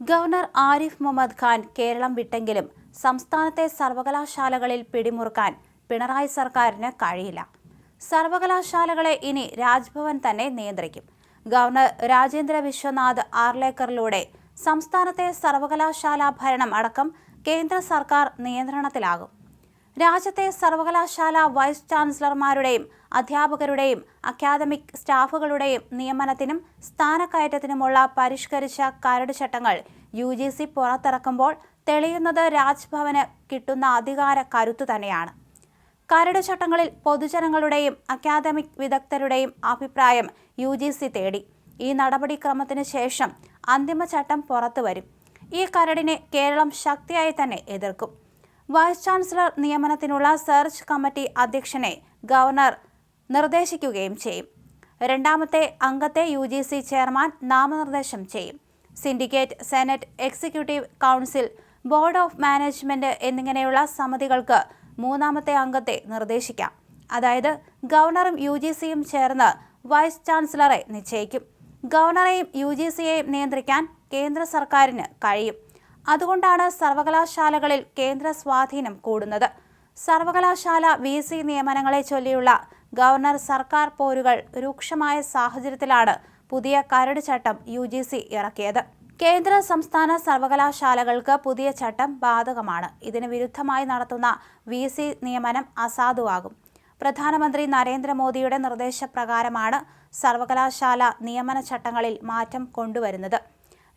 Governor Arif Muhammad Khan Kerala വിട്ടെങ്കിലും സംസ്ഥാനത്തെ സർവകലാശാലകളിൽ പിടിമുറുക്കാൻ പിണറായി സർക്കാരിന് കഴിയില്ല. സർവകലാശാലകളെ ഇനി രാജ്ഭവൻ തന്നെ നിയന്ത്രിക്കും. ഗവർണർ രാജേന്ദ്ര വിശ്വനാഥ് ആർലേക്കറിലൂടെ സംസ്ഥാനത്തെ സർവകലാശാല ഭരണം അടക്കം കേന്ദ്ര സർക്കാർ നിയന്ത്രണത്തിലാകും. രാജ്യത്തെ സർവകലാശാല വൈസ് ചാൻസലർമാരുടെയും അധ്യാപകരുടെയും അക്കാദമിക് സ്റ്റാഫുകളുടെയും നിയമനത്തിനും സ്ഥാനക്കയറ്റത്തിനുമുള്ള പരിഷ്കരിച്ച കരട് ചട്ടങ്ങൾ യു ജി സി പുറത്തിറക്കുമ്പോൾ തെളിയുന്നത് രാജ്ഭവന് കിട്ടുന്ന അധികാര കരുത്തു തന്നെയാണ്. കരട് ചട്ടങ്ങളിൽ പൊതുജനങ്ങളുടെയും അക്കാദമിക് വിദഗ്ധരുടെയും അഭിപ്രായം യു ജി സി തേടി. ഈ നടപടിക്രമത്തിന് ശേഷം അന്തിമ ചട്ടം പുറത്തു വരും. ഈ കരടിനെ കേരളം ശക്തിയായി തന്നെ എതിർക്കും. വൈസ് ചാൻസലർ നിയമനത്തിനുള്ള സെർച്ച് കമ്മിറ്റി അധ്യക്ഷനെ ഗവർണർ നിർദ്ദേശിക്കുകയും ചെയ്യും. രണ്ടാമത്തെ അംഗത്തെ യു ജി സി ചെയർമാൻ നാമനിർദ്ദേശം ചെയ്യും. Syndicate senate executive council board of management എന്നിങ്ങനെയുള്ള സമിതികൾക്ക് മൂന്നാമത്തെ അംഗത്തെ നിർദ്ദേശിക്കാം. അതായത് ഗവർണറും യു ജി സിയും ചേർന്ന് വൈസ് ചാൻസലറെ നിശ്ചയിക്കും. ഗവർണറെയും യു ജി സിയെയും നിയന്ത്രിക്കാൻ കേന്ദ്ര സർക്കാരിന് കഴിയും. അതുകൊണ്ടാണ് സർവകലാശാലകളിൽ കേന്ദ്ര സ്വാധീനം കൂടുന്നത്. സർവകലാശാല വി സി നിയമനങ്ങളെ ചൊല്ലിയുള്ള ഗവർണർ സർക്കാർ പോരുകൾ രൂക്ഷമായ സാഹചര്യത്തിലാണ് പുതിയ കരട് ചട്ടം യു ജി സി ഇറക്കിയത്. കേന്ദ്ര സംസ്ഥാന സർവകലാശാലകൾക്ക് പുതിയ ചട്ടം ബാധകമാണ്. ഇതിന് വിരുദ്ധമായി നടത്തുന്ന വി സി നിയമനം അസാധുവാകും. പ്രധാനമന്ത്രി നരേന്ദ്രമോദിയുടെ നിർദ്ദേശപ്രകാരമാണ് സർവകലാശാല നിയമന ചട്ടങ്ങളിൽ മാറ്റം കൊണ്ടുവരുന്നത്.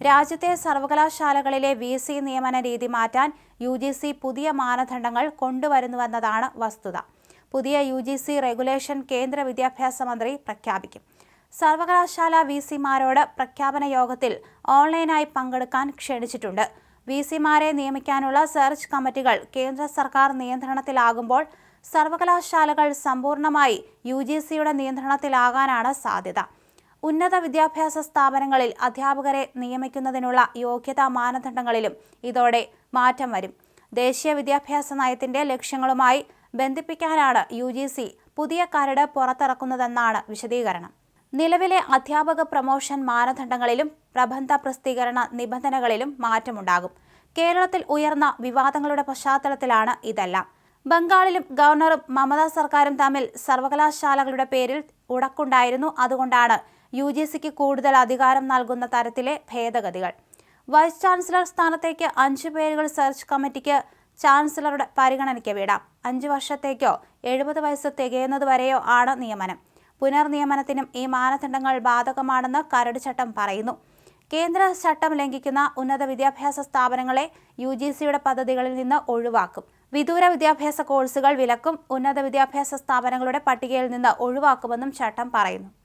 രാജ്യത്തെ സർവകലാശാലകളിലെ വി സി നിയമന രീതി മാറ്റാൻ യു ജി സി പുതിയ മാനദണ്ഡങ്ങൾ കൊണ്ടുവരുന്നുവെന്നതാണ് വസ്തുത. പുതിയ യു ജി സി റെഗുലേഷൻ കേന്ദ്ര വിദ്യാഭ്യാസ മന്ത്രി പ്രഖ്യാപിക്കും. സർവകലാശാല വി സിമാരോട് പ്രഖ്യാപന യോഗത്തിൽ ഓൺലൈനായി പങ്കെടുക്കാൻ ക്ഷണിച്ചിട്ടുണ്ട്. വി സിമാരെ നിയമിക്കാനുള്ള സെർച്ച് കമ്മിറ്റികൾ കേന്ദ്ര സർക്കാർ നിയന്ത്രണത്തിലാകുമ്പോൾ സർവകലാശാലകൾ സമ്പൂർണമായി യു ജി സിയുടെ നിയന്ത്രണത്തിലാകാനാണ് സാധ്യത. ഉന്നത വിദ്യാഭ്യാസ സ്ഥാപനങ്ങളിൽ അധ്യാപകരെ നിയമിക്കുന്നതിനുള്ള യോഗ്യതാ മാനദണ്ഡങ്ങളിലും ഇതോടെ മാറ്റം വരും. ദേശീയ വിദ്യാഭ്യാസ നയത്തിന്റെ ലക്ഷ്യങ്ങളുമായി ബന്ധിപ്പിക്കാനാണ് യു പുതിയ കരട് പുറത്തിറക്കുന്നതെന്നാണ് വിശദീകരണം. നിലവിലെ അധ്യാപക പ്രമോഷൻ മാനദണ്ഡങ്ങളിലും പ്രബന്ധ പ്രസിദ്ധീകരണ നിബന്ധനകളിലും മാറ്റമുണ്ടാകും. കേരളത്തിൽ ഉയർന്ന വിവാദങ്ങളുടെ പശ്ചാത്തലത്തിലാണ് ഇതെല്ലാം. ബംഗാളിലും ഗവർണറും മമതാ സർക്കാരും തമ്മിൽ സർവകലാശാലകളുടെ പേരിൽ ഉടക്കുണ്ടായിരുന്നു. അതുകൊണ്ടാണ് യു ജി സിക്ക് കൂടുതൽ അധികാരം നൽകുന്ന തരത്തിലെ ഭേദഗതികൾ. വൈസ് ചാൻസലർ സ്ഥാനത്തേക്ക് അഞ്ചു പേരുകൾ സെർച്ച് കമ്മിറ്റിക്ക് ചാൻസലറുടെ പരിഗണനയ്ക്ക് വിടാം. അഞ്ചു വർഷത്തേക്കോ എഴുപത് വയസ്സ് തികയുന്നതുവരെയോ ആണ് നിയമനം. പുനർനിയമനത്തിനും ഈ മാനദണ്ഡങ്ങൾ ബാധകമാണെന്ന് കരട് ചട്ടം പറയുന്നു. കേന്ദ്ര ചട്ടം ലംഘിക്കുന്ന ഉന്നത വിദ്യാഭ്യാസ സ്ഥാപനങ്ങളെ യു പദ്ധതികളിൽ നിന്ന് ഒഴിവാക്കും. വിദൂര വിദ്യാഭ്യാസ കോഴ്സുകൾ വിലക്കും ഉന്നത വിദ്യാഭ്യാസ സ്ഥാപനങ്ങളുടെ പട്ടികയിൽ നിന്ന് ഒഴിവാക്കുമെന്നും ചട്ടം പറയുന്നു